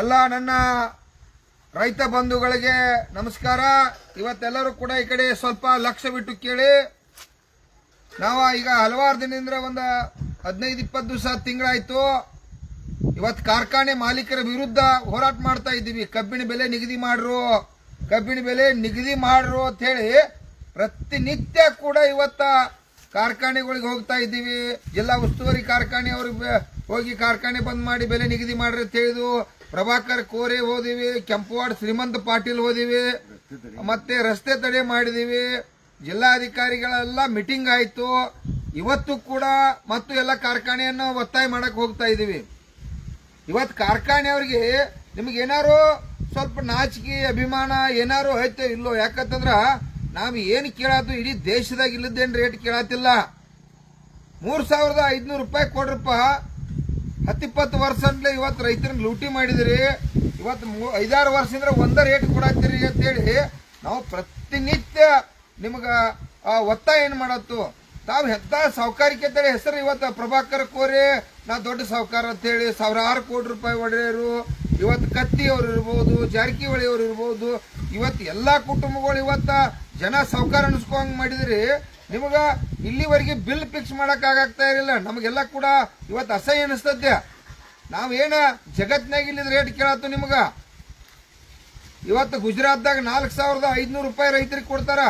ಎಲ್ಲ ನನ್ನ ರೈತ ಬಂಧುಗಳಿಗೆ ನಮಸ್ಕಾರ. ಇವತ್ತೆಲ್ಲರೂ ಕೂಡ ಈ ಕಡೆ ಸ್ವಲ್ಪ ಲಕ್ಷ್ಯ ಬಿಟ್ಟು ಕೇಳಿ. ನಾವು ಈಗ ಹಲವಾರು ದಿನದಿಂದ ಒಂದು ಹದಿನೈದು, ಇಪ್ಪತ್ತು ದಿವಸ ತಿಂಗಳಾಯ್ತು. ಇವತ್ತು ಕಾರ್ಖಾನೆ ಮಾಲೀಕರ ವಿರುದ್ಧ ಹೋರಾಟ ಮಾಡ್ತಾ ಇದ್ದೀವಿ. ಕಬ್ಬಿಣ ಬೆಲೆ ನಿಗದಿ ಮಾಡ್ರು. ಕಬ್ಬಿಣ ಬೆಲೆ ನಿಗದಿ ಮಾಡ್ರು ಅಂತ ಹೇಳಿ ಪ್ರತಿನಿತ್ಯ ಕೂಡ ಇವತ್ತ ಕಾರ್ಖಾನೆಗಳಿಗೆ ಹೋಗ್ತಾ ಇದ್ದೀವಿ. ಜಿಲ್ಲಾ ಉಸ್ತುವಾರಿ ಕಾರ್ಖಾನೆ ಅವ್ರಿಗೆ ಹೋಗಿ ಕಾರ್ಖಾನೆ ಬಂದ್ ಮಾಡಿ ಬೆಲೆ ನಿಗದಿ ಮಾಡ್ರಿ ಅಂತ ಹೇಳಿದ್ವು ಪ್ರಭಾಕರ್ ಕೋರೆ ಹೋದಿವಿ, ಕೆಂಪವಾಡ ಶ್ರೀಮಂತ ಪಾಟೀಲ್ ಹೋದಿವಿ, ಮತ್ತೆ ರಸ್ತೆ ತಡೆ ಮಾಡಿದೀವಿ. ಜಿಲ್ಲಾಧಿಕಾರಿಗಳೆಲ್ಲ ಮೀಟಿಂಗ್ ಆಯಿತು. ಇವತ್ತು ಕೂಡ ಮತ್ತು ಎಲ್ಲ ಕಾರ್ಖಾನೆಯನ್ನು ಒತ್ತಾಯ ಮಾಡಕ್ಕೆ ಹೋಗ್ತಾ ಇದೀವಿ. ಇವತ್ತು ಕಾರ್ಖಾನೆಯವ್ರಿಗೆ ನಿಮ್ಗೆ ಏನಾರು ಸ್ವಲ್ಪ ನಾಚಿಕೆ, ಅಭಿಮಾನ ಏನಾರು ಐತೆ ಇಲ್ಲೋ, ಯಾಕಂತಂದ್ರೆ ನಾವು ಏನು ಕೇಳಾತು ಇಡೀ ದೇಶದಾಗ ಇಲ್ಲದೇನು ರೇಟ್ ಕೇಳತ್ತಿಲ್ಲ ಮೂರು ಸಾವಿರದ ಐದುನೂರು ರೂಪಾಯಿ ಕೊಡ್ರಪ್ಪ. ಹತ್ತಿಪ್ಪತ್ತು ವರ್ಷ ಅಂತಲೇ ಇವತ್ತು ರೈತರನ್ನ ಲೂಟಿ ಮಾಡಿದಿರಿ. ಇವತ್ತು ಮೂ- ಐದಾರು ವರ್ಷದಿಂದ ಒಂದ ರೇಟ್ ಕೊಡತ್ತೀರಿ ಅಂತೇಳಿ ನಾವು ಪ್ರತಿನಿತ್ಯ ನಿಮ್ಗ ಒತ್ತಾಯ ಏನು ಮಾಡತ್ತು ತಾವು ಹೆತ್ತ ಸಾವುಕಾರಿಕೆ ಅಂತೇಳಿ ಹೆಸರು ಇವತ್ತು ಪ್ರಭಾಕರ್ ಕೋರಿ, ನಾ ದೊಡ್ಡ ಸಾವುಕಾರ ಅಂತೇಳಿ ಸಾವಿರಾರು ಕೋಟಿ ರೂಪಾಯಿ ಒಡೆಯರು. ಇವತ್ತು ಕತ್ತಿ ಅವ್ರು ಇರ್ಬೋದು, ಜಾರಕಿಹೊಳಿ ಅವ್ರು ಇರ್ಬೋದು, ಇವತ್ತು ಎಲ್ಲಾ ಕುಟುಂಬಗಳು ಇವತ್ತ ಜನ ಸಾವುಕಾರ ಅನಿಸ್ಕೊಂಡ್ ಮಾಡಿದ್ರಿ. ನಿಮಗ ಇಲ್ಲಿವರೆಗೆ ಬಿಲ್ ಫಿಕ್ಸ್ ಮಾಡೋಕ್ಕಾಗ್ತಾ ಇರಲಿಲ್ಲ. ನಮಗೆಲ್ಲ ಕೂಡ ಇವತ್ತು ಅಸಹ್ಯ ಅನಿಸ್ತದ್ಯ ನಾವೇನ ಜಗತ್ನಾಗ ಇಲ್ಲಿ ರೇಟ್ ಕೇಳತ್ತು ನಿಮಗ? ಇವತ್ತು ಗುಜರಾತ್ದಾಗ ನಾಲ್ಕು ಸಾವಿರದ ಐದುನೂರು ರೂಪಾಯಿ ರೈತರಿಗೆ ಕೊಡ್ತಾರ.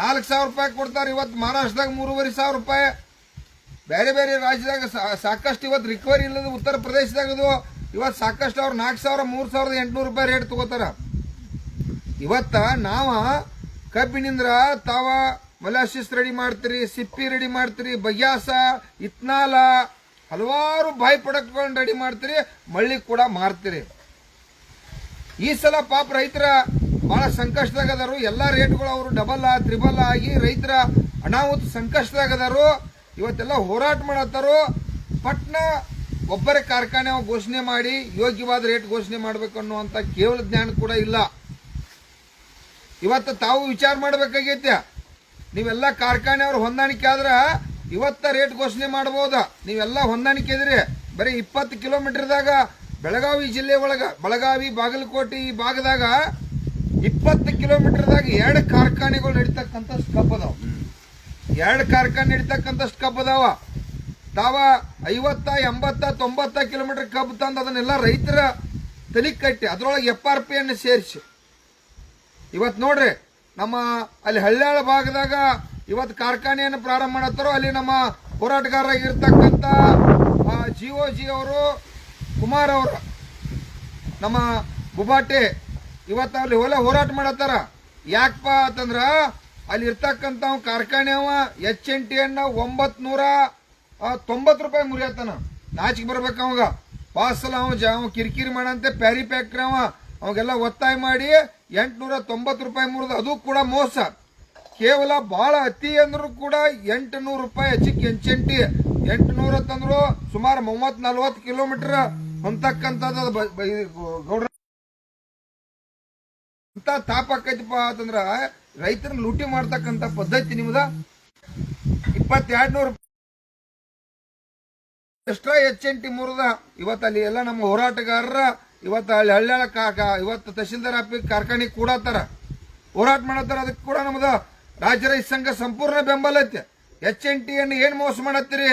ನಾಲ್ಕು ಸಾವಿರ ರೂಪಾಯಿ ಕೊಡ್ತಾರೆ ಇವತ್ತು ಮಹಾರಾಷ್ಟ್ರದಾಗ ಮೂರುವರೆ ಸಾವಿರ ರೂಪಾಯಿ. ಬೇರೆ ಬೇರೆ ರಾಜ್ಯದಾಗ ಸಾಕಷ್ಟು ಇವತ್ತು ರಿಕವರಿ ಇಲ್ಲದ ಉತ್ತರ ಪ್ರದೇಶದಾಗ ಇದು. ಇವತ್ತು ಸಾಕಷ್ಟು ಅವ್ರು ನಾಲ್ಕು ಸಾವಿರ, ಮೂರು ಸಾವಿರದ ಎಂಟುನೂರು ರೂಪಾಯಿ ರೇಟ್ ತಗೋತಾರ. ಇವತ್ತ ನಾವು ಕಬ್ಬಿನಿಂದ್ರ ತಾವ ಮೊಲಾಸಿಸ್ ರೆಡಿ ಮಾಡ್ತೀರಿ, ಸಿಪ್ಪಿ ರೆಡಿ ಮಾಡ್ತೀರಿ, ಬಗ್ಯಾಸ, ಇತ್ನಾಲ, ಹಲವಾರು ಬಾಯಿ ಪ್ರಾಡಕ್ಟ್ಗಳನ್ನ ರೆಡಿ ಮಾಡ್ತೀರಿ, ಮಳ್ಳಿ ಕೂಡ ಮಾರ್ತೀರಿ. ಈ ಸಲ ಪಾಪ ರೈತರ ಬಹಳ ಸಂಕಷ್ಟದಾಗ ಅದಾರು ಎಲ್ಲಾ ರೇಟ್ಗಳು ಅವರು ಡಬಲ್ ತ್ರಿಬಲ್ ಆಗಿ ರೈತರ ಅನಾಹುತ ಸಂಕಷ್ಟದಾಗ ಅದಾರು ಇವತ್ತೆಲ್ಲ ಹೋರಾಟ ಮಾಡತ್ತಾರು ಪಟ್ನ ಒಬ್ಬರ ಕಾರ್ಖಾನೆ ಘೋಷಣೆ ಮಾಡಿ, ಯೋಗ್ಯವಾದ ರೇಟ್ ಘೋಷಣೆ ಮಾಡ್ಬೇಕು ಅನ್ನುವಂತ ಕೇವಲ ಜ್ಞಾನ ಕೂಡ ಇಲ್ಲ. ಇವತ್ತು ತಾವು ವಿಚಾರ ಮಾಡ್ಬೇಕಾಗೈತೆ. ನೀವೆಲ್ಲ ಕಾರ್ಖಾನೆ ಅವ್ರು ಹೊಂದಾಣಿಕೆ ಆದ್ರೆ ಇವತ್ತ ರೇಟ್ ಘೋಷಣೆ ಮಾಡಬಹುದ ನೀವೆಲ್ಲ ಹೊಂದಾಣಿಕೆ ಇದ್ರಿ. ಬರೀ ಇಪ್ಪತ್ತು ಕಿಲೋಮೀಟರ್ದಾಗ ಬೆಳಗಾವಿ ಜಿಲ್ಲೆ ಒಳಗ, ಬೆಳಗಾವಿ, ಬಾಗಲಕೋಟೆ ಈ ಭಾಗದಾಗ ಇಪ್ಪತ್ತು ಕಿಲೋಮೀಟರ್ದಾಗ ಎರಡು ಕಾರ್ಖಾನೆಗಳು ನಡೀತಕ್ಕಂಥ ಕಬ್ಬು ಅದಾವ. ಎರಡು ಕಾರ್ಖಾನೆ ನಡೀತಕ್ಕಂಥಷ್ಟು ಕಬ್ಬದಾವ ಅದಾವ. ತಾವ ಐವತ್ತ, ಎಂಬತ್ತ, ತೊಂಬತ್ತ ಕಿಲೋಮೀಟರ್ ಕಬ್ಬು ತಂದು ಅದನ್ನೆಲ್ಲ ರೈತರ ತಲೆ ಕಟ್ಟಿ, ಅದ್ರೊಳಗೆ ಎಫ್ ಆರ್ ಪಿ ಅನ್ನು ಸೇರಿಸಿ. ಇವತ್ತು ನೋಡ್ರಿ ನಮ್ಮ ಅಲ್ಲಿ ಹಳ್ಳಾಳ ಭಾಗದಾಗ ಇವತ್ತು ಕಾರ್ಖಾನೆಯನ್ನು ಪ್ರಾರಂಭ ಮಾಡತ್ತಾರೋ ಅಲ್ಲಿ ನಮ್ಮ ಹೋರಾಟಗಾರರಾಗಿರ್ತಕ್ಕಂಥ ಜಿಒ ಜಿ ಅವರು, ಕುಮಾರ್ ಅವರು, ನಮ್ಮ ಬುಬಾಟೆ ಇವತ್ತು ಅಲ್ಲಿ ಹೊಲ ಹೋರಾಟ ಮಾಡತ್ತಾರ. ಯಾಕಪ್ಪ ಅಂತಂದ್ರ, ಅಲ್ಲಿ ಇರ್ತಕ್ಕಂಥ ಕಾರ್ಖಾನೆ ಅವ, ಎಚ್ ಎನ್ ಟಿ ಅನ್ನ ಒಂಬತ್ ನೂರ ತೊಂಬತ್ತು ರೂಪಾಯಿ ಮುರಿಯತ್ತಾನ. ನಾಚಿಕೆ ಬರ್ಬೇಕು ಅವಾಗ. ಪಾಸಲ ಅವ ಕಿರಿಕಿರಿ ಮಾಡಂತೆ, ಪ್ಯಾರಿ ಫ್ಯಾಕ್ಟ್ರಿ ಅವ. ಅವಾಗೆಲ್ಲ ಒತ್ತಾಯ ಮಾಡಿ ಎಂಟ್ನೂರ ತೊಂಬತ್ತು ರೂಪಾಯಿ ಮುರಿದ, ಅದು ಕೂಡ ಮೋಸ. ಕೇವಲ ಬಹಳ ಅತಿ ಅಂದ್ರೂ ಕೂಡ ಎಂಟುನೂರು ರೂಪಾಯಿ ಹೆಚ್ಚಿಗೆ ಎಂಚೆಂಟಿ ಎಂಟುನೂರ ತಂದ್ರು ಸುಮಾರು ಮೂವತ್ ನಲ್ವತ್ತು ಕಿಲೋಮೀಟರ್ ಹೊಂತಕ್ಕಂಥದ್ದು ಗೌಡ್ರ ಅಂತ ತಾಪ ಆಕೈತಿಪ್ಪ ಅಂತಂದ್ರ ರೈತರ ಲೂಟಿ ಮಾಡ್ತಕ್ಕಂಥ ಪದ್ಧತಿ ನಿಮ್ದ? ಇಪ್ಪತ್ತೆರಡು ನೂರು ಎಕ್ಸ್ಟ್ರಾ ಎಚ್ ಎನ್ ಟಿ ಮುರಿದ. ಇವತ್ತಲ್ಲಿ ಎಲ್ಲ ನಮ್ಮ ಹೋರಾಟಗಾರರ ಇವತ್ತು ಅಲ್ಲಿ ಹಳ್ಳ್ಯಾಳ ಕಾ- ಕಾ- ಇವತ್ತು ತಹಶೀಲ್ದಾರ್ ಆಫೀಸ್ ಕಾರ್ಖಾನೆ ಕೂಡತ್ತಾರ ಹೋರಾಟ ಮಾಡತ್ತಾರ ಅದಕ್ಕೆ ಕೂಡ ನಮ್ದು ರಾಜ್ಯ ರೈತ ಸಂಘ ಸಂಪೂರ್ಣ ಬೆಂಬಲ ಐತೆ. ಎಚ್ ಎನ್ ಟಿ ಅನ್ನು ಏನ್ ಮೋಸ ಮಾಡತ್ತೀರಿ?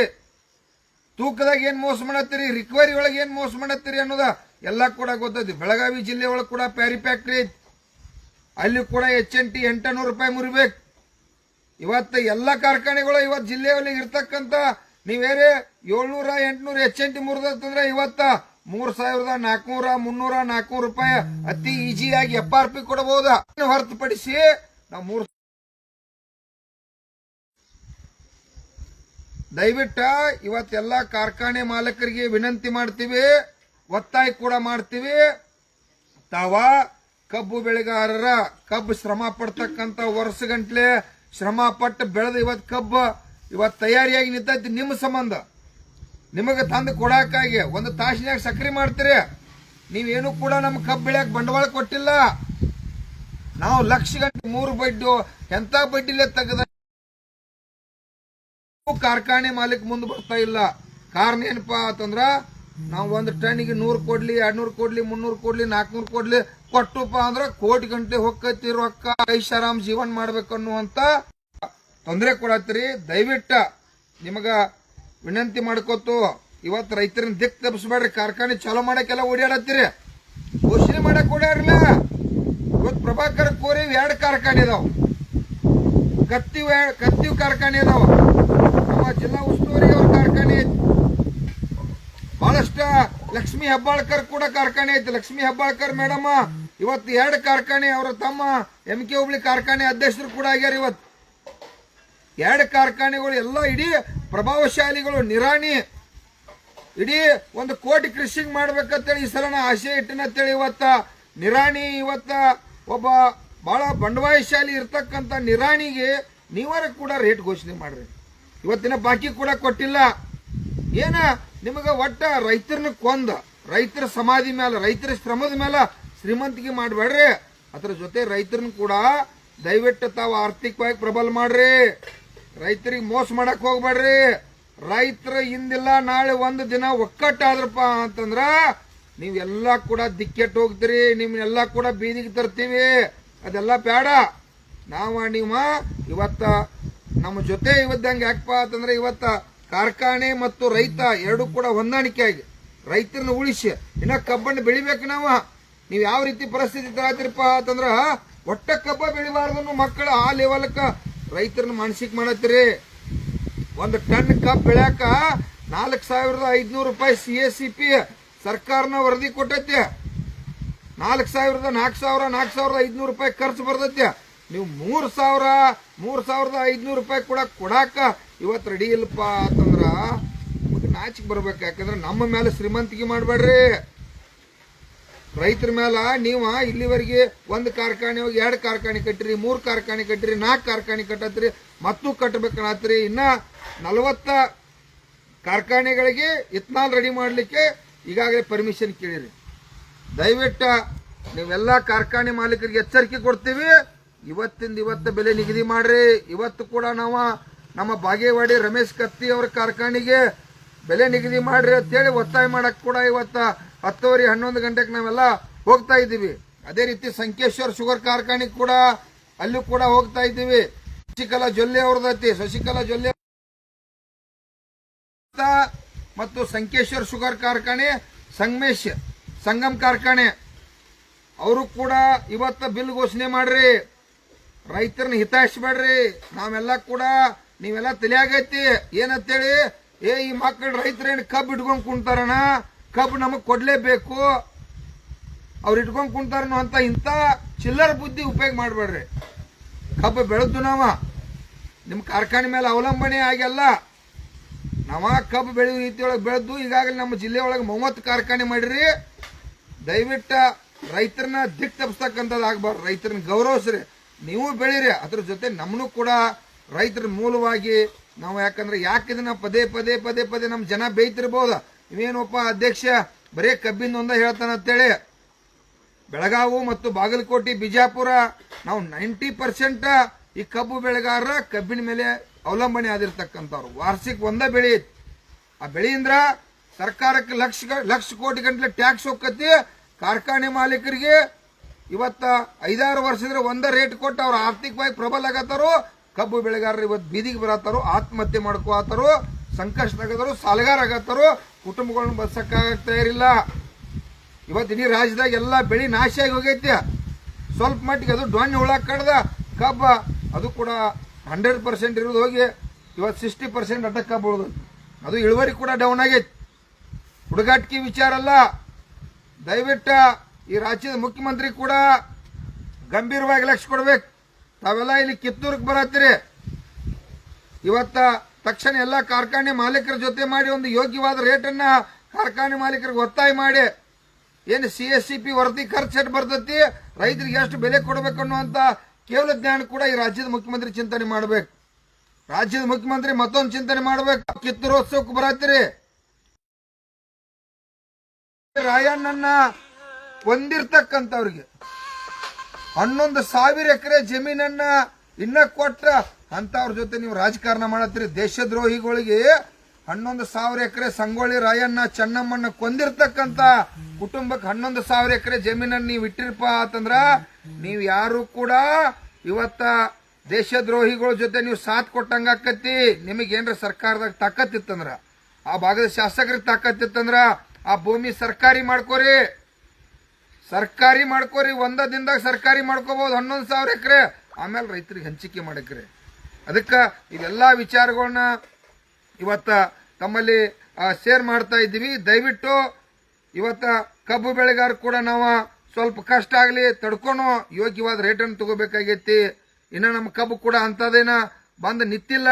ತೂಕದಾಗ ಏನ್ ಮೋಸ ಮಾಡತ್ತೀರಿ? ರಿಕವರಿ ಒಳಗೆ ಏನ್ ಮೋಸ ಮಾಡತ್ತೀರಿ ಅನ್ನೋದ ಎಲ್ಲ ಕೂಡ ಗೊತ್ತೈತಿ. ಬೆಳಗಾವಿ ಜಿಲ್ಲೆ ಒಳಗೆ ಕೂಡ ಪ್ಯಾರಿ ಫ್ಯಾಕ್ಟ್ರಿ ಐತಿ. ಅಲ್ಲಿ ಕೂಡ ಎಚ್ ಎನ್ ಟಿ ಎಂಟನೂರು ರೂಪಾಯಿ ಮುರಿಬೇಕು. ಇವತ್ತು ಎಲ್ಲ ಕಾರ್ಖಾನೆಗಳು ಇವತ್ತು ಜಿಲ್ಲೆಯಲ್ಲಿ ಇರ್ತಕ್ಕಂಥ ನೀವೇರೇ ಏಳ್ನೂರ ಎಂಟ್ನೂರ ಎಚ್ ಎನ್ ಟಿ ಮುರಿದಂದ್ರೆ ಇವತ್ತ ಮೂರ್ ಸಾವಿರದ ನಾಲ್ಕನೂರ ಮುನ್ನೂರ ನಾಲ್ಕನೂರು ರೂಪಾಯಿ ಅತಿ ಈಜಿಯಾಗಿ ಎಫ್ ಆರ್ ಪಿ ಕೊಡಬಹುದಾ? ಹೊರತುಪಡಿಸಿ ನಾವು ಮೂರ್ ದಯವಿಟ್ಟ ಇವತ್ತೆಲ್ಲ ಕಾರ್ಖಾನೆ ಮಾಲಕರಿಗೆ ವಿನಂತಿ ಮಾಡ್ತೀವಿ, ಒತ್ತಾಯ ಕೂಡ ಮಾಡ್ತೀವಿ. ತಾವ ಕಬ್ಬು ಬೆಳೆಗಾರರ ಕಬ್ಬು ಶ್ರಮ ಪಡ್ತಕ್ಕಂತ ವರ್ಷಗಂಟ್ಲೆ ಶ್ರಮ ಪಟ್ಟು ಬೆಳೆದ ಇವತ್ತು ಕಬ್ಬು ಇವತ್ತು ತಯಾರಿಯಾಗಿ ನಿಂತೈತಿ ನಿಮ್ಮ ಸಂಬಂಧ. ನಿಮಗೆ ತಂದು ಕೊಡಕ್ಕಾಗಿ ಒಂದು ತಾಸಿನಾಗ ಸಕ್ರಿ ಮಾಡ್ತೀರಿ. ನೀವೇನು ಕೂಡ ನಮ್ಮ ಕಬ್ಬು ಬೆಳೆಯಕ್ ಬಂಡವಾಳ ಕೊಟ್ಟಿಲ್ಲ. ನಾವು ಲಕ್ಷ ಗಂಟೆ ಮೂರು ಬಡ್ಡು, ಎಂತ ಬಡ್ಡಿಲೆ ತೆಗೆದ ಕಾರ್ಖಾನೆ ಮಾಲೀಕ ಮುಂದೆ ಬರ್ತಾ ಇಲ್ಲ. ಕಾರಣ ಏನಪ್ಪಾ ಅಂತಂದ್ರ, ನಾವು ಒಂದು ಟನ್ನಿಗೆ ನೂರು ಕೊಡ್ಲಿ, ಎರಡ್ನೂರು ಕೊಡ್ಲಿ, ಮುನ್ನೂರು ಕೊಡ್ಲಿ, ನಾಲ್ಕನೂರು ಕೊಡ್ಲಿ ಕೊಟ್ಟುಪ್ಪ ಅಂದ್ರ ಕೋಟಿ ಗಂಟೆ ಹೊಕ್ಕೈತಿ ರೊಕ್ಕ. ಐಷಾರಾಮ್ ಜೀವನ ಮಾಡ್ಬೇಕನ್ನುವಂತ ತೊಂದರೆ ಕೊಡತ್ತೀರಿ. ದಯವಿಟ್ಟ ನಿಮಗ ವಿನಂತಿ ಮಾಡ್ಕೋತು ಇವತ್ತು ರೈತರನ್ನ ದಿಕ್ ತಪ್ಪಿಸ್ಬೇಡ್ರಿ, ಕಾರ್ಖಾನೆ ಚಾಲೂ ಮಾಡಕ್ಕೆಲ್ಲ ಓಡಾಡತ್ತೀರಿ. ಘೋಷಣೆ ಮಾಡಕ್ ಓಡಾಡ್ರಲ್ಲ. ಇವತ್ತು ಪ್ರಭಾಕರ್ ಕೋರಿ ಎರಡು ಕಾರ್ಖಾನೆ ಇದಾವ. ಕತ್ತಿ ಕತ್ತಿವ್ ಕಾರ್ಖಾನೆ ಇದಾವ. ನಮ್ಮ ಜಿಲ್ಲಾ ಉಸ್ತುವಾರಿ ಅವ್ರ ಕಾರ್ಖಾನೆ ಐತಿ. ಬಹಳಷ್ಟ ಲಕ್ಷ್ಮಿ ಹೆಬ್ಬಾಳ್ಕರ್ ಕೂಡ ಕಾರ್ಖಾನೆ ಐತಿ. ಲಕ್ಷ್ಮಿ ಹೆಬ್ಬಾಳ್ಕರ್ ಮೇಡಮ್, ಇವತ್ತು ಎರಡು ಕಾರ್ಖಾನೆ ಅವರ ತಮ್ಮ, ಎಂ ಕೆ ಹುಬ್ಳಿ ಕಾರ್ಖಾನೆ ಅಧ್ಯಕ್ಷರು ಕೂಡ ಆಗ್ಯಾರ ಇವತ್ತು. ಎರಡು ಕಾರ್ಖಾನೆಗಳು ಎಲ್ಲ ಇಡೀ ಪ್ರಭಾವಶಾಲಿಗಳು ನಿರಾಣಿ. ಇಡೀ ಒಂದು ಕೋಟಿ ಕೃಷಿಂಗ್ ಮಾಡ್ಬೇಕಂತೇಳಿ ಈ ಸಲನ ಆಸೆ ಇಟ್ಟಿನಂತೇಳಿ ಇವತ್ತ ನಿರಾಣಿ ಇವತ್ತ ಒಬ್ಬ ಬಹಳ ಬಂಡವಾಯಶಾಲಿ ಇರ್ತಕ್ಕಂಥ ನಿರಾಣಿಗೆ ನೀವರ ಕೂಡ ರೇಟ್ ಘೋಷಣೆ ಮಾಡ್ರಿ. ಇವತ್ತಿನ ಬಾಕಿ ಕೂಡ ಕೊಟ್ಟಿಲ್ಲ. ಏನ ನಿಮಗೆ ಒಟ್ಟ ರೈತರನ್ನ ಕೊಂದ, ರೈತರ ಸಮಾಧಿ ಮೇಲೆ ರೈತರ ಶ್ರಮದ ಮೇಲೆ ಶ್ರೀಮಂತಿಗೆ ಮಾಡಬೇಡ್ರಿ ಅದರ ಜೊತೆ ರೈತರನ್ನ ಕೂಡ ದಯವಿಟ್ಟು ತಾವು ಆರ್ಥಿಕವಾಗಿ ಪ್ರಬಲ ಮಾಡ್ರಿ. ರೈತರಿಗೆ ಮೋಸ ಮಾಡಕ್ ಹೋಗ್ಬೇಡ್ರಿ. ರೈತರ ಇಂದಿಲ್ಲ ನಾಳೆ ಒಂದು ದಿನ ಒಕ್ಕಟ್ಟಾದ್ರಪ್ಪ ಅಂತಂದ್ರ ನೀವೆಲ್ಲ ಕೂಡ ದಿಕ್ಕೆಟ್ಟು ಹೋಗ್ತೀರಿ, ನಿಮ್ನೆಲ್ಲ ಕೂಡ ಬೀದಿಗೆ ತರ್ತೀವಿ. ಅದೆಲ್ಲ ಬೇಡ ನಾವ ನೀವ ಇವತ್ತ ನಮ್ಮ ಜೊತೆ ಇವತ್ತಂಗೆ ಯಾಕಪ್ಪ ಅಂತಂದ್ರೆ ಇವತ್ತ ಕಾರ್ಖಾನೆ ಮತ್ತು ರೈತ ಎರಡು ಕೂಡ ಹೊಂದಾಣಿಕೆ ಆಗಿ, ರೈತರನ್ನ ಉಳಿಸಿ, ಇನ್ನ ಕಬ್ಬನ್ನು ಬೆಳಿಬೇಕು ನಾವ. ನೀವು ಯಾವ ರೀತಿ ಪರಿಸ್ಥಿತಿ ತರಾತಿರಪ್ಪ ಅಂತಂದ್ರ, ಒಟ್ಟ ಕಬ್ಬ ಬೆಳಿಬಾರ್ದು ಮಕ್ಕಳು ಆ ಲೆವೆಲ್ಕ ರೈತರನ್ನ ಮಾನಸಿಕ ಮಾಡತ್ತೀರಿ? ಒಂದು ಟನ್ ಕಪ್ ಬೆಳ್ಯಾಕ ನಾಲ್ಕು ಸಾವಿರದ ಐದ್ನೂರು ರೂಪಾಯಿ ಸಿ ಎಸ್ ಸಿ ಪಿ ಸರ್ಕಾರನ ವರದಿ ಕೊಟ್ಟೈತೆ. ನಾಲ್ಕು ಸಾವಿರದ ನಾಲ್ಕು ಸಾವಿರ ನಾಲ್ಕು ಸಾವಿರದ ಐದ್ನೂರು ರೂಪಾಯಿ ಖರ್ಚು ಬರ್ತೈತೆ. ನೀವು ಮೂರು ಸಾವಿರ, ಮೂರು ಸಾವಿರದ ಐದ್ನೂರು ರೂಪಾಯಿ ಕೂಡ ಕೊಡಾಕ ಇವತ್ತು ರೆಡಿ ಇಲ್ಲಪ್ಪ ಅಂತಂದ್ರ ನಾಚಿಕ್ ಬರ್ಬೇಕು. ಯಾಕಂದ್ರೆ ನಮ್ಮ ಮೇಲೆ ಶ್ರೀಮಂತಿಗೆ ಮಾಡಬೇಡ್ರಿ. ರೈತರ ಮೇಲೆ ನೀವು ಇಲ್ಲಿವರೆಗೆ ಒಂದು ಕಾರ್ಖಾನೆ ಹೋಗಿ ಎರಡು ಕಾರ್ಖಾನೆ ಕಟ್ಟಿರಿ, ಮೂರು ಕಾರ್ಖಾನೆ ಕಟ್ಟಿರಿ ನಾಲ್ಕು ಕಾರ್ಖಾನೆ ಕಟ್ಟತ್ರಿ, ಮತ್ತೂ ಕಟ್ಟಬೇಕನ್ನತ್ರಿ ಇನ್ನ ನಲವತ್ತ ಕಾರ್ಖಾನೆಗಳಿಗೆ ಇತ್ನಾಲ್ ರೆಡಿ ಮಾಡಲಿಕ್ಕೆ ಈಗಾಗಲೇ ಪರ್ಮಿಷನ್ ಕೇಳಿರಿ. ದಯವಿಟ್ಟು ನೀವೆಲ್ಲ ಕಾರ್ಖಾನೆ ಮಾಲೀಕರಿಗೆ ಎಚ್ಚರಿಕೆ ಕೊಡ್ತೀವಿ. ಇವತ್ತಿಂದ ಇವತ್ತು ಬೆಲೆ ನಿಗದಿ ಮಾಡ್ರಿ. ಇವತ್ತು ಕೂಡ ನಾವು ನಮ್ಮ ಬಾಗೇವಾಡಿ ರಮೇಶ್ ಕತ್ತಿ ಅವರ ಕಾರ್ಖಾನೆಗೆ ಬೆಲೆ ನಿಗದಿ ಮಾಡ್ರಿ ಅಂತೇಳಿ ಒತ್ತಾಯ ಮಾಡಕ್ ಕೂಡ ಇವತ್ತ ಹತ್ತುವರೆ, ಹನ್ನೊಂದು ಗಂಟೆಗೆ ನಾವೆಲ್ಲ ಹೋಗ್ತಾ ಇದ್ದೀವಿ. ಅದೇ ರೀತಿ ಸಂಕೇಶ್ವರ್ ಶುಗರ್ ಕಾರ್ಖಾನೆ ಕೂಡ ಅಲ್ಲೂ ಕೂಡ ಹೋಗ್ತಾ ಇದ್ದೀವಿ. ಶಶಿಕಲಾ ಜೊಲ್ಲೆ ಅವ್ರದೈತಿ ಶಶಿಕಲಾ ಜೊಲ್ಲೆ ಮತ್ತು ಸಂಕೇಶ್ವರ್ ಶುಗರ್ ಕಾರ್ಖಾನೆ, ಸಂಗಮೇಶ್ ಸಂಗಮ್ ಕಾರ್ಖಾನೆ. ಅವರು ಕೂಡ ಇವತ್ತ ಬಿಲ್ ಘೋಷಣೆ ಮಾಡ್ರಿ. ರೈತರನ್ನ ಹಿತಾಯಿಸ್ಬೇಡ್ರಿ ನಾವೆಲ್ಲ ಕೂಡ, ನೀವೆಲ್ಲ ತಲೆಯಾಗೈತಿ. ಏನಂತೇಳಿ, ಏ, ಈ ಮಕ್ಕಳು ರೈತರೇನು ಕಬ್ಬು ಇಟ್ಕೊಂಡು ಕುಂತಾರಣ ಕಬ್ಬು ನಮಗೆ ಕೊಡ್ಲೇಬೇಕು. ಅವ್ರು ಇಟ್ಕೊಂಡು ಕುಂತಾರನು ಅಂತ ಇಂಥ ಚಿಲ್ಲರ್ ಬುದ್ಧಿ ಉಪಯೋಗ ಮಾಡಬೇಡ್ರಿ. ಕಬ್ಬು ಬೆಳೆದು ನಾವ. ನಿಮ್ಮ ಕಾರ್ಖಾನೆ ಮೇಲೆ ಅವಲಂಬನೆ ಆಗಲ್ಲ ನಾವ ಕಬ್ಬು ಬೆಳೆಯುವ ರೀತಿಯೊಳಗೆ ಬೆಳೆದು ಈಗಾಗಲೇ ನಮ್ಮ ಜಿಲ್ಲೆ ಒಳಗೆ ಮೂವತ್ತು ಕಾರ್ಖಾನೆ ಮಾಡಿರಿ. ದಯವಿಟ್ಟು ರೈತರನ್ನ ದಿಕ್ ತಪ್ಪಿಸ್ತಕ್ಕಂಥದ್ದು ಆಗ್ಬಾರ್ದು. ರೈತರನ್ನ ಗೌರವಿಸ್ರಿ. ನೀವು ಬೆಳೀರಿ. ಅದ್ರ ಜೊತೆ ನಮ್ಮನು ಕೂಡ ರೈತರ ಮೂಲವಾಗಿ ನಾವು ಯಾಕಂದ್ರೆ ಯಾಕೆ ಇದನ್ನ ಪದೇ ಪದೇ ಪದೇ ಪದೇ ನಮ್ಮ ಜನ ಬೇಯ್ತಿರ್ಬೋದು? ಇವೇನಪ್ಪ ಅಧ್ಯಕ್ಷ? ಬರೇ ಕಬ್ಬಿನ ಒಂದ ಹೇಳ್ತಾನ ಅಂತೇಳಿ. ಬೆಳಗಾವು ಮತ್ತು ಬಾಗಲಕೋಟೆ, ಬಿಜಾಪುರ, ನಾವು ನೈಂಟಿ ಪರ್ಸೆಂಟ್ ಈ ಕಬ್ಬು ಬೆಳೆಗಾರರ ಕಬ್ಬಿನ ಮೇಲೆ ಅವಲಂಬನೆ ಆದಿರ್ತಕ್ಕಂಥವ್ರು. ವಾರ್ಷಿಕ ಒಂದೇ ಬೆಳೆ ಆ ಬೆಳೆಯಿಂದ ಸರ್ಕಾರಕ್ಕೆ ಲಕ್ಷ ಲಕ್ಷ ಕೋಟಿ ಗಂಟಲೆ ಟ್ಯಾಕ್ಸ್ ಹೋಗತಿ ಕಾರ್ಖಾನೆ ಮಾಲೀಕರಿಗೆ ಇವತ್ತ ಐದಾರು ವರ್ಷದ್ರೆ ಒಂದೇ ರೇಟ್ ಕೊಟ್ಟು ಅವ್ರು ಆರ್ಥಿಕವಾಗಿ ಪ್ರಬಲ ಆಗತ್ತಾರೋ ಕಬ್ಬು ಬೆಳೆಗಾರರು ಇವತ್ತು ಬೀದಿಗೆ ಬರತ್ತಾರೋ ಆತ್ಮಹತ್ಯೆ ಮಾಡ್ಕೋತಾರೋ ಸಂಕಷ್ಟದಾಗತ್ತಾರೋ ಸಾಲಗಾರ ಆಗತ್ತಾರೋ ಕುಟುಂಬಗಳನ್ನ ಇರಲಿಲ್ಲ ಇವತ್ತು ಇಡೀ ರಾಜ್ಯದಾಗ ಎಲ್ಲ ಬೆಳೆ ನಾಶ ಆಗಿ ಹೋಗೈತಿ. ಸ್ವಲ್ಪ ಮಟ್ಟಿಗೆ ಅದು ಡೊಣ್ಣೆ ಹುಳ ಕಡ್ದ ಕಬ್ಬ, ಅದು ಕೂಡ ಹಂಡ್ರೆಡ್ ಪರ್ಸೆಂಟ್ ಇರೋದು ಹೋಗಿ ಇವತ್ತು ಸಿಕ್ಸ್ಟಿ ಪರ್ಸೆಂಟ್ ಅಡ್ಡ ಕಬ್ಬು ಅದು ಇಳುವರಿ ಕೂಡ ಡೌನ್ ಆಗೈತಿ. ಹುಡುಗಾಟಿಕೆ ವಿಚಾರ ಅಲ್ಲ. ದಯವಿಟ್ಟು ಈ ರಾಜ್ಯದ ಮುಖ್ಯಮಂತ್ರಿ ಕೂಡ ಗಂಭೀರವಾಗಿ ಲಕ್ಷ್ಯ ಕೊಡ್ಬೇಕು. ತಾವೆಲ್ಲ ಇಲ್ಲಿ ಕಿತ್ತೂರಿಗೆ ಬರತ್ತೀರಿ. ಇವತ್ತ ತಕ್ಷಣ ಎಲ್ಲ ಕಾರ್ಖಾನೆ ಮಾಲೀಕರ ಜೊತೆ ಮಾಡಿ ಒಂದು ಯೋಗ್ಯವಾದ ರೇಟನ್ನ ಕಾರ್ಖಾನೆ ಮಾಲೀಕರಿಗೆ ಒತ್ತಾಯ ಮಾಡಿ. ಏನು ಸಿ ಎಸ್ ಸಿ ಪಿ ವರದಿ ಖರ್ಚು ಎಷ್ಟು ಬರ್ತೈತಿ? ರೈತರಿಗೆ ಎಷ್ಟು ಬೆಲೆ ಕೊಡಬೇಕು ಅನ್ನುವಂತ ಕೇವಲ ಜ್ಞಾನ ಕೂಡ ಈ ರಾಜ್ಯದ ಮುಖ್ಯಮಂತ್ರಿ ಚಿಂತನೆ ಮಾಡಬೇಕು. ರಾಜ್ಯದ ಮುಖ್ಯಮಂತ್ರಿ ಮತ್ತೊಂದು ಚಿಂತನೆ ಮಾಡಬೇಕು. ಕಿತ್ತೂರೋತ್ಸವಕ್ಕೆ ಬರತ್ತೀರಿ. ರಾಯಣ್ಣನ್ನ ಹೊಂದಿರ್ತಕ್ಕಂಥವ್ರಿಗೆ ಹನ್ನೊಂದು ಸಾವಿರ ಎಕರೆ ಜಮೀನನ್ನ ಇನ್ನ ಕೊಟ್ಟ ಅಂತವ್ರ ಜೊತೆ ನೀವು ರಾಜಕಾರಣ ಮಾಡತ್ತೀರಿ. ದೇಶದ್ರೋಹಿಗಳಿಗೆ ಹನ್ನೊಂದು ಸಾವಿರ ಎಕರೆ ಸಂಗೊಳ್ಳಿ ರಾಯಣ್ಣ ಚೆನ್ನಮ್ಮನ್ನ ಕೊಂದಿರ್ತಕ್ಕಂತ ಕುಟುಂಬಕ್ಕೆ ಹನ್ನೊಂದು ಸಾವಿರ ಎಕರೆ ಜಮೀನನ್ನು ನೀವು ಇಟ್ಟಿರಪ್ಪ ಅಂತಂದ್ರ ನೀವು ಯಾರು ಕೂಡ ಇವತ್ತ ದೇಶದ್ರೋಹಿಗಳ ಜೊತೆ ನೀವು ಸಾಥ್ ಕೊಟ್ಟಂಗ ಆಕತಿ ನಿಮಗೆ ಏನ್ರ ಸರ್ಕಾರದಾಗ ತಾಕತ್ತಿತ್ತಂದ್ರ? ಆ ಭಾಗದ ಶಾಸಕರಿಗೆ ತಾಕತ್ತಿತ್ತಂದ್ರ? ಆ ಭೂಮಿ ಸರ್ಕಾರಿ ಮಾಡ್ಕೋರಿ. ಸರ್ಕಾರಿ ಮಾಡ್ಕೋರಿ. ಒಂದ ದಿನದಾಗ ಸರ್ಕಾರಿ ಮಾಡ್ಕೋಬಹುದು ಹನ್ನೊಂದು ಸಾವಿರ ಎಕರೆ. ಆಮೇಲೆ ರೈತರಿಗೆ ಹಂಚಿಕೆ ಮಾಡಕ್ರಿ. ಅದಕ್ಕ ಇವೆಲ್ಲ ವಿಚಾರಗಳನ್ನ ಇವತ್ತ ತಮ್ಮಲ್ಲಿ ಶೇರ್ ಮಾಡ್ತಾ ಇದ್ದೀವಿ. ದಯವಿಟ್ಟು ಇವತ್ತ ಕಬ್ಬು ಬೆಳೆಗಾರ ಕೂಡ ನಾವು ಸ್ವಲ್ಪ ಕಷ್ಟ ಆಗಲಿ ತಡ್ಕೊಂಡು ಯೋಗ್ಯವಾದ ರೇಟನ್ನು ತಗೋಬೇಕಾಗೈತಿ. ಇನ್ನು ನಮ್ಮ ಕಬ್ಬು ಕೂಡ ಅಂಥದ್ದೇನ ಬಂದು ನಿಂತಿಲ್ಲ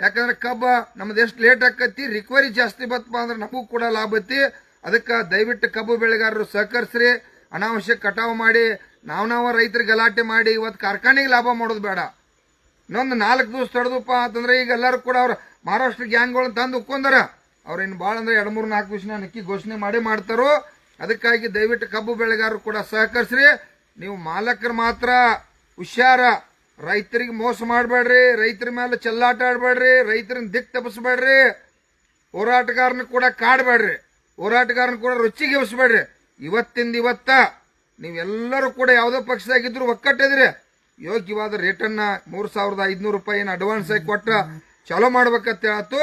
ಯಾಕಂದ್ರೆ ಕಬ್ಬು ನಮ್ದು ಎಷ್ಟು ಲೇಟ್ ಆಕತಿ ರಿಕವರಿ ಜಾಸ್ತಿ ಬತ್ತಪ್ಪ ಅಂದ್ರೆ ನಮಗೂ ಕೂಡ ಲಾಭ ಐತಿ. ಅದಕ್ಕೆ ದಯವಿಟ್ಟು ಕಬ್ಬು ಬೆಳೆಗಾರರು ಸಹಕರಿಸ್ರಿ. ಅನಾವಶ್ಯಕ ಕಟಾವು ಮಾಡಿ ನಾವು ನಾವು ರೈತರಿಗೆ ಗಲಾಟೆ ಮಾಡಿ, ಇವತ್ತು ಕಾರ್ಖಾನೆಗೆ ಲಾಭ ಮಾಡೋದು ಬೇಡ. ಇನ್ನೊಂದು ನಾಲ್ಕು ದಿವಸ ತಡೆದಪ್ಪ ಅಂತಂದ್ರೆ ಈಗ ಎಲ್ಲರೂ ಕೂಡ ಅವ್ರ ಮಹಾರಾಷ್ಟ್ರ ಗ್ಯಾಂಗ್ಗಳನ್ನ ತಂದು ಉಕ್ಕೊಂಡಾರ ಅವ್ರೇನು ಭಾಳ ಅಂದ್ರೆ ಎರಡು ಮೂರು ನಾಲ್ಕು ದಿವಸ ನಕ್ಕಿ ಘೋಷಣೆ ಮಾಡಿ ಮಾಡ್ತಾರೋ, ಅದಕ್ಕಾಗಿ ದಯವಿಟ್ಟು ಕಬ್ಬು ಬೆಳೆಗಾರರು ಕೂಡ ಸಹಕರಿಸ್ರಿ. ನೀವು ಮಾಲಕರು ಮಾತ್ರ, ಹುಷಾರ. ರೈತರಿಗೆ ಮೋಸ ಮಾಡಬೇಡ್ರಿ, ರೈತರ ಮೇಲೆ ಚೆಲ್ಲಾಟ ಆಡಬೇಡ್ರಿ, ರೈತರನ್ನ ದಿಕ್ ತಪ್ಪಿಸ್ಬೇಡ್ರಿ. ಹೋರಾಟಗಾರನ ಕೂಡ ಕಾಡಬೇಡ್ರಿ. ಹೋರಾಟಗಾರನ ಕೂಡ ರುಚಿಗೆ ಇವತ್ತಿಂದ ಇವತ್ತ ನೀವೆಲ್ಲರೂ ಕೂಡ ಯಾವುದೋ ಪಕ್ಷದಾಗಿದ್ರು ಒಕ್ಕಟ್ಟಿದ್ರಿ. ಯೋಗ್ಯವಾದ ರೇಟನ್ನ ಮೂರು ಸಾವಿರದ ಐದುನೂರು ರೂಪಾಯಿನ ಅಡ್ವಾನ್ಸ್ ಆಗಿ ಕೊಟ್ಟ ಚಾಲೂ ಮಾಡ್ಬೇಕಂತ ಹೇಳತ್ತು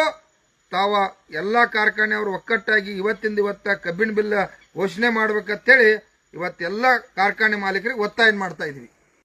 ತಾವ ಎಲ್ಲಾ ಕಾರ್ಖಾನೆಯವರು ಒಕ್ಕಟ್ಟಾಗಿ ಇವತ್ತಿಂದ ಇವತ್ತ ಕಬ್ಬಿನ ಬಿಲ್ ಘೋಷಣೆ ಮಾಡ್ಬೇಕಂತೇಳಿ ಇವತ್ತೆಲ್ಲ ಕಾರ್ಖಾನೆ ಮಾಲೀಕರಿಗೆ ಒತ್ತಾಯ ಮಾಡ್ತಾ ಇದೀವಿ.